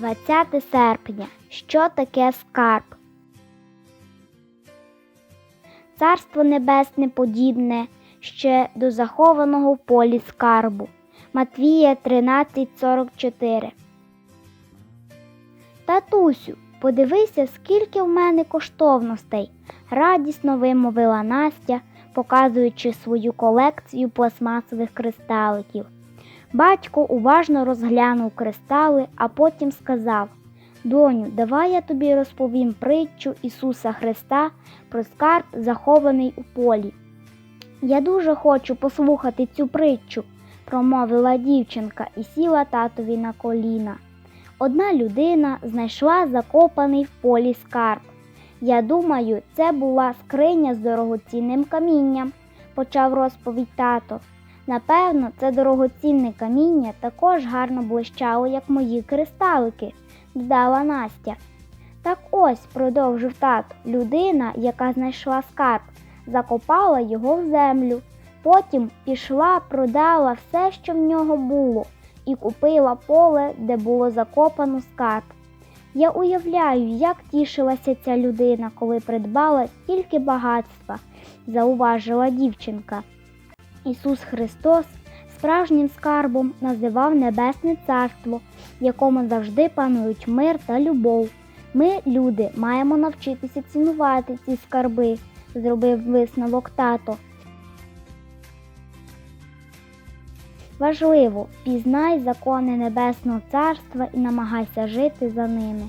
20 серпня. Що таке скарб? Царство небесне подібне ще до захованого в полі скарбу. Матвія 13:44. Татусю, подивися, скільки в мене коштовностей, радісно вимовила Настя, показуючи свою колекцію пластмасових кристаликів. Батько уважно розглянув кристали, а потім сказав: Доню, давай я тобі розповім притчу Ісуса Христа про скарб, захований у полі. Я дуже хочу послухати цю притчу, промовила дівчинка і сіла татові на коліна. Одна людина знайшла закопаний в полі скарб. Я думаю, це була скриня з дорогоцінним камінням, почав розповідь тато. Напевно, це дорогоцінне каміння також гарно блищало, як мої кристалики, додала Настя. Так ось, продовжив тато, людина, яка знайшла скарб, закопала його в землю. Потім пішла, продала все, що в нього було, і купила поле, де було закопано скарб. Я уявляю, як тішилася ця людина, коли придбала стільки багатства, зауважила дівчинка. Ісус Христос справжнім скарбом називав Небесне Царство, в якому завжди панують мир та любов. Ми, люди, маємо навчитися цінувати ці скарби, зробив висновок тато. Важливо, пізнай закони Небесного Царства і намагайся жити за ними.